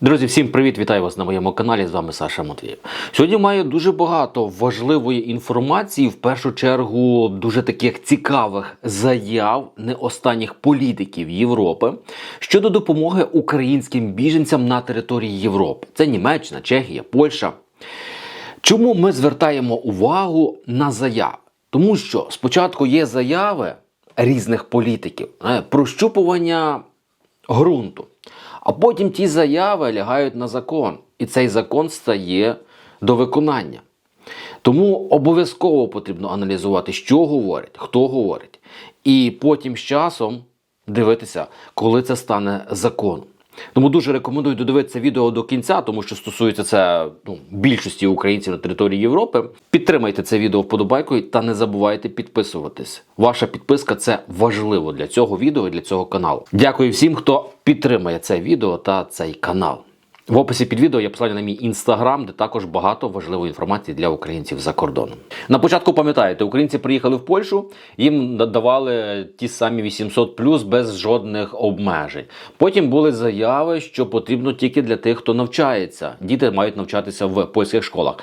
Друзі, всім привіт! Вітаю вас на моєму каналі. З вами Саша Матвієв. Сьогодні маю дуже багато важливої інформації, в першу чергу, дуже таких цікавих заяв не останніх політиків Європи щодо допомоги українським біженцям на території Європи. Це Німеччина, Чехія, Польща. Чому ми звертаємо увагу на заяви? Тому що спочатку є заяви різних політиків, е, прощупування ґрунту, а потім ті заяви лягають на закон, і цей закон стає до виконання. Тому обов'язково потрібно аналізувати, що говорить, хто говорить, і потім з часом дивитися, коли це стане законом. Тому дуже рекомендую додивитися відео до кінця, тому що стосується це ну, більшості українців на території Європи. Підтримайте це відео вподобайкою та не забувайте підписуватись. Ваша підписка це важливо для цього відео і для цього каналу. Дякую всім, хто підтримає це відео та цей канал. В описі під відео є посилання на мій інстаграм, де також багато важливої інформації для українців за кордоном. На початку пам'ятаєте, українці приїхали в Польщу, їм надавали ті самі 800 плюс без жодних обмежень. Потім були заяви, що потрібно тільки для тих, хто навчається. Діти мають навчатися в польських школах.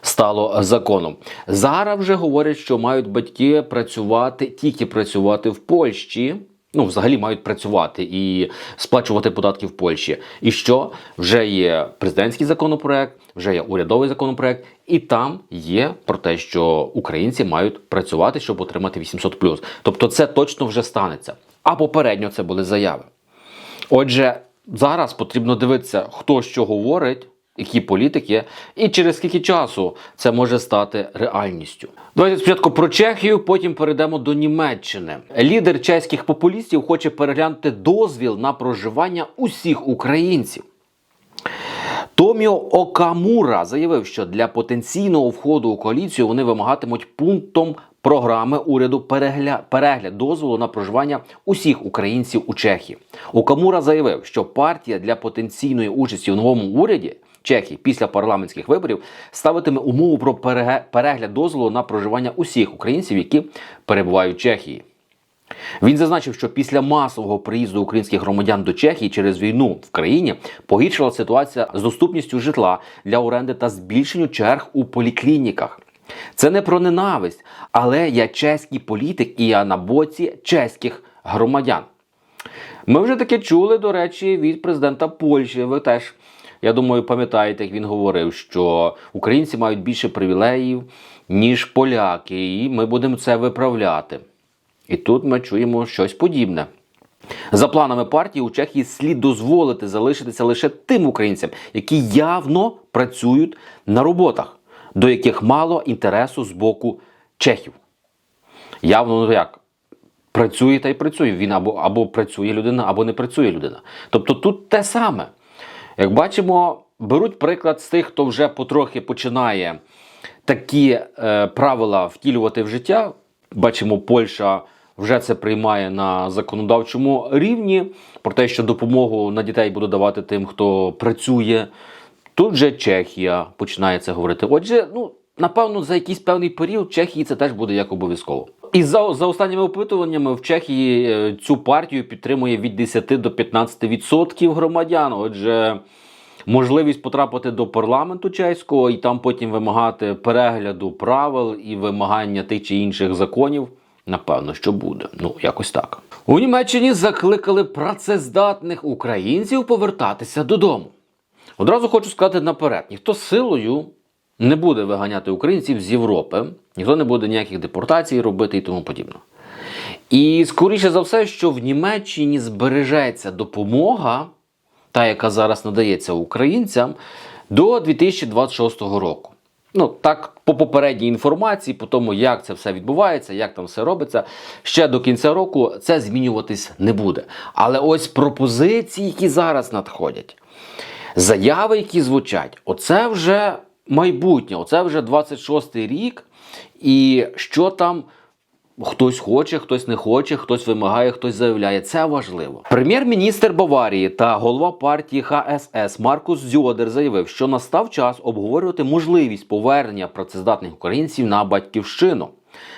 Стало законом. Зараз вже говорять, що мають батьки працювати тільки працювати в Польщі. Ну, взагалі мають працювати і сплачувати податки в Польщі. І що вже є президентський законопроект, вже є урядовий законопроект, і там є про те, що українці мають працювати, щоб отримати 800+. Тобто це точно вже станеться. А попередньо це були заяви. Отже, зараз потрібно дивитися, хто що говорить, які політики, і через скільки часу це може стати реальністю. Давайте спочатку про Чехію, потім перейдемо до Німеччини. Лідер чеських популістів хоче переглянути дозвіл на проживання усіх українців. Томіо Окамура заявив, що для потенційного входу у коаліцію вони вимагатимуть пунктом програми уряду перегля... перегляд дозволу на проживання усіх українців у Чехії. Окамура заявив, що партія для потенційної участі в новому уряді Чехії після парламентських виборів ставитиме умову про перегляд дозволу на проживання усіх українців, які перебувають в Чехії. Він зазначив, що після масового приїзду українських громадян до Чехії через війну в країні погіршила ситуація з доступністю житла для оренди та збільшенню черг у поліклініках. Це не про ненависть, але я чеський політик і я на боці чеських громадян. Ми вже таке чули, до речі, від президента Польщі. Ви теж, я думаю, пам'ятаєте, як він говорив, що українці мають більше привілеїв, ніж поляки, і ми будемо це виправляти. І тут ми чуємо щось подібне. За планами партії у Чехії слід дозволити залишитися лише тим українцям, які явно працюють на роботах, до яких мало інтересу з боку чехів. Явно ну як? Працює та й працює. Він або, або працює людина, або не працює людина. Тобто тут те саме. Як бачимо, беруть приклад з тих, хто вже потрохи починає такі е, правила втілювати в життя. Бачимо, Польща вже це приймає на законодавчому рівні про те, що допомогу на дітей буде давати тим, хто працює. Тут же Чехія починає це говорити. Отже, ну напевно, за якийсь певний період Чехії це теж буде як обов'язково. І за, за останніми опитуваннями в Чехії е, цю партію підтримує від 10 до 15% громадян. Отже, можливість потрапити до парламенту чеського і там потім вимагати перегляду правил і вимагання тих чи інших законів. Напевно, що буде. Ну, якось так. У Німеччині закликали працездатних українців повертатися додому. Одразу хочу сказати наперед: ніхто силою не буде виганяти українців з Європи, ніхто не буде ніяких депортацій робити і тому подібне. І скоріше за все, що в Німеччині збережеться допомога, та, яка зараз надається українцям, до 2026 року. Ну, так, по попередній інформації, по тому, як це все відбувається, як там все робиться, ще до кінця року це змінюватись не буде. Але ось пропозиції, які зараз надходять, заяви, які звучать, оце вже майбутнє, оце вже 26-й рік. І що там Хтось хоче, хтось не хоче, хтось вимагає, хтось заявляє. Це важливо. Прем'єр-міністр Баварії та голова партії ХСС Маркус Зьодер заявив, що настав час обговорювати можливість повернення працездатних українців на батьківщину.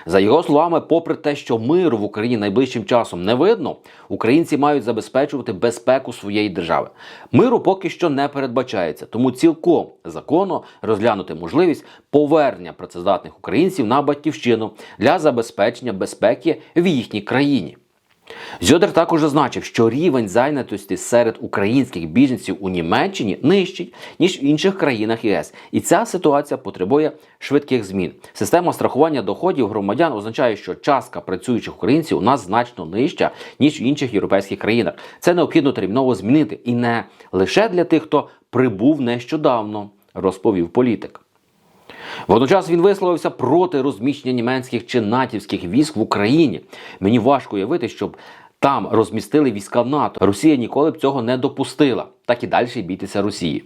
За його словами, попри те, що миру в Україні найближчим часом не видно, українці мають забезпечувати безпеку своєї держави. Миру поки що не передбачається, тому цілком законно розглянути можливість повернення працездатних українців на батьківщину для забезпечення безпеки в їхній країні. Зьодер також зазначив, що рівень зайнятості серед українських біженців у Німеччині нижчий, ніж в інших країнах ЄС. І ця ситуація потребує швидких змін. Система страхування доходів громадян означає, що частка працюючих українців у нас значно нижча, ніж в інших європейських країнах. Це необхідно терміново змінити. І не лише для тих, хто прибув нещодавно, розповів політик. Водночас він висловився проти розміщення німецьких чи натівських військ в Україні. Мені важко уявити, щоб там розмістили війська НАТО. Росія ніколи б цього не допустила. Так і далі бійтеся Росії.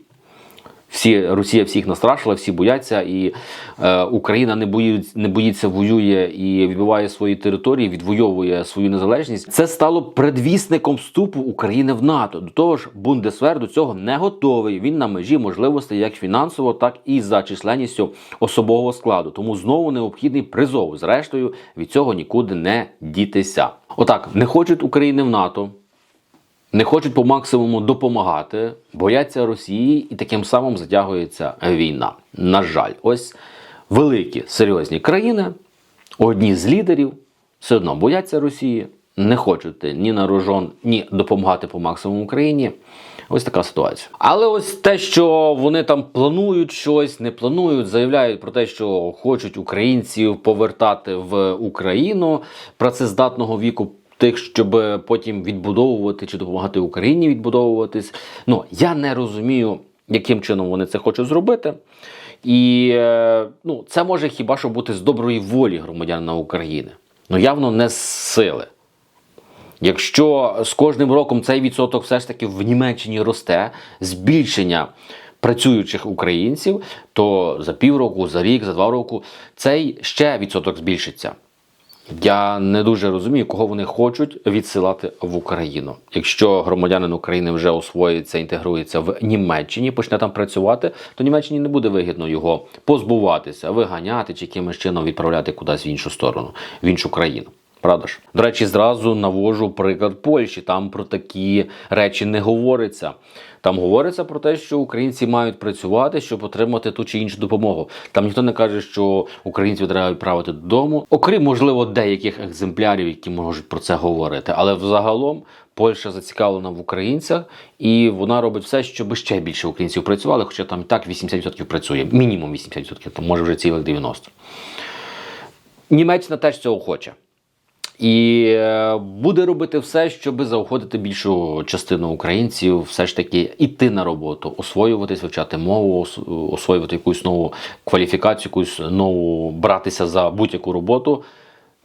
Всі Росія всіх настрашила, всі бояться, і е, Україна не боїться, не боїться, воює і відбиває свої території, відвоює свою незалежність. Це стало предвісником вступу України в НАТО. До того ж, Бундесвер до цього не готовий. Він на межі можливостей як фінансово, так і за численністю особового складу. Тому знову необхідний призов. Зрештою, від цього нікуди не дітися. Отак не хочуть України в НАТО не хочуть по максимуму допомагати, бояться Росії, і таким самим затягується війна. На жаль, ось великі серйозні країни, одні з лідерів, все одно бояться Росії, не хочуть ні на рожон, ні допомагати по максимуму Україні. Ось така ситуація. Але ось те, що вони там планують щось, не планують, заявляють про те, що хочуть українців повертати в Україну працездатного віку тих, щоб потім відбудовувати чи допомагати Україні відбудовуватись. Ну я не розумію, яким чином вони це хочуть зробити. І е, ну, це може хіба що бути з доброї волі громадянина України. Ну явно не з сили. Якщо з кожним роком цей відсоток все ж таки в Німеччині росте, збільшення працюючих українців, то за півроку, за рік, за два роки цей ще відсоток збільшиться. Я не дуже розумію, кого вони хочуть відсилати в Україну. Якщо громадянин України вже освоїться, інтегрується в Німеччині, почне там працювати, то Німеччині не буде вигідно його позбуватися, виганяти чи якимось чином відправляти кудись в іншу сторону, в іншу країну. Правда? До речі, зразу навожу приклад Польщі. Там про такі речі не говориться. Там говориться про те, що українці мають працювати, щоб отримати ту чи іншу допомогу. Там ніхто не каже, що українців треба відправити додому, окрім можливо деяких екземплярів, які можуть про це говорити. Але взагалом Польща зацікавлена в українцях, і вона робить все, щоб ще більше українців працювали. Хоча там і так 80% працює, мінімум 80%, там може вже цілих 90%. Німеччина теж цього хоче. І е, буде робити все, щоб заохотити більшу частину українців, все ж таки йти на роботу, освоюватись, вивчати мову, освоювати якусь нову кваліфікацію, якусь нову братися за будь-яку роботу.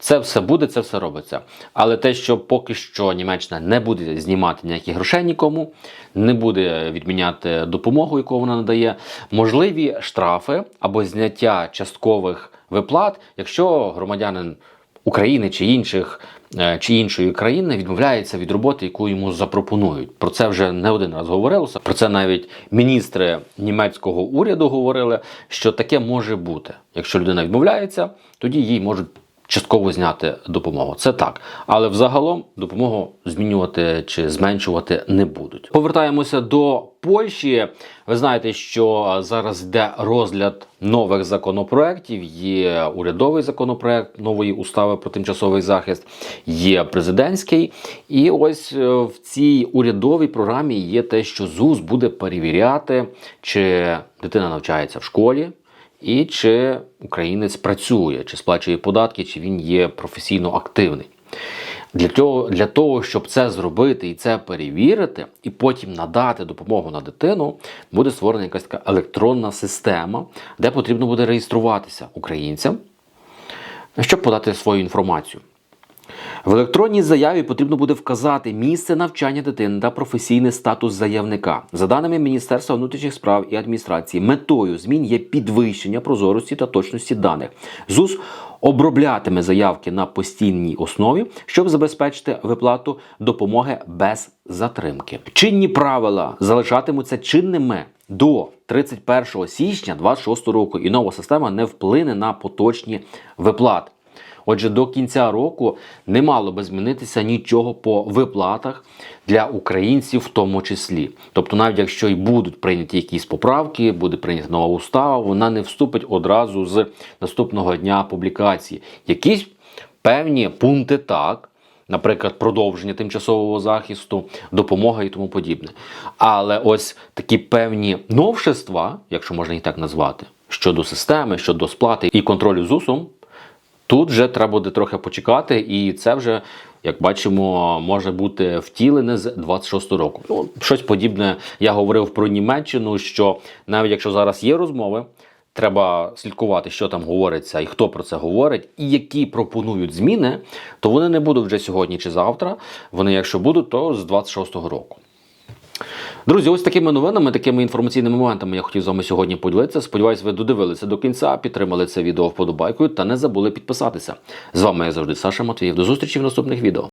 Це все буде, це все робиться. Але те, що поки що Німеччина не буде знімати ніяких грошей нікому, не буде відміняти допомогу, яку вона надає, можливі штрафи або зняття часткових виплат, якщо громадянин. України чи інших е, чи іншої країни відмовляється від роботи, яку йому запропонують. Про це вже не один раз говорилося. Про це навіть міністри німецького уряду говорили, що таке може бути. Якщо людина відмовляється, тоді їй можуть частково зняти допомогу. Це так. Але взагалом допомогу змінювати чи зменшувати не будуть. Повертаємося до Польщі. Ви знаєте, що зараз йде розгляд нових законопроєктів. Є урядовий законопроект нової устави про тимчасовий захист, є президентський. І ось е, в цій урядовій програмі є те, що ЗУЗ буде перевіряти, чи дитина навчається в школі. І чи українець працює, чи сплачує податки, чи він є професійно активний. Для того, для того, щоб це зробити і це перевірити, і потім надати допомогу на дитину, буде створена якась така електронна система, де потрібно буде реєструватися українцям, щоб подати свою інформацію. В електронній заяві потрібно буде вказати місце навчання дитини та професійний статус заявника. За даними Міністерства внутрішніх справ і адміністрації, метою змін є підвищення прозорості та точності даних. ЗУС оброблятиме заявки на постійній основі, щоб забезпечити виплату допомоги без затримки. Чинні правила залишатимуться чинними до 31 січня 2026 року, і нова система не вплине на поточні виплати. Отже, до кінця року не мало би змінитися нічого по виплатах для українців, в тому числі. Тобто, навіть якщо й будуть прийняті якісь поправки, буде прийнята нова устава, вона не вступить одразу з наступного дня публікації. Якісь певні пункти так. Наприклад, продовження тимчасового захисту, допомога і тому подібне. Але ось такі певні новшества, якщо можна їх так назвати, щодо системи, щодо сплати і контролю ЗУСом, Тут вже треба буде трохи почекати, і це вже, як бачимо, може бути втілене з 26 року. Ну, щось подібне я говорив про Німеччину, що навіть якщо зараз є розмови, треба слідкувати, що там говориться і хто про це говорить, і які пропонують зміни, то вони не будуть вже сьогодні чи завтра. Вони, якщо будуть, то з 26-го року. Друзі, ось такими новинами, такими інформаційними моментами я хотів з вами сьогодні поділитися. Сподіваюсь, ви додивилися до кінця, підтримали це відео вподобайкою та не забули підписатися. З вами я завжди Саша Матвієв. До зустрічі в наступних відео.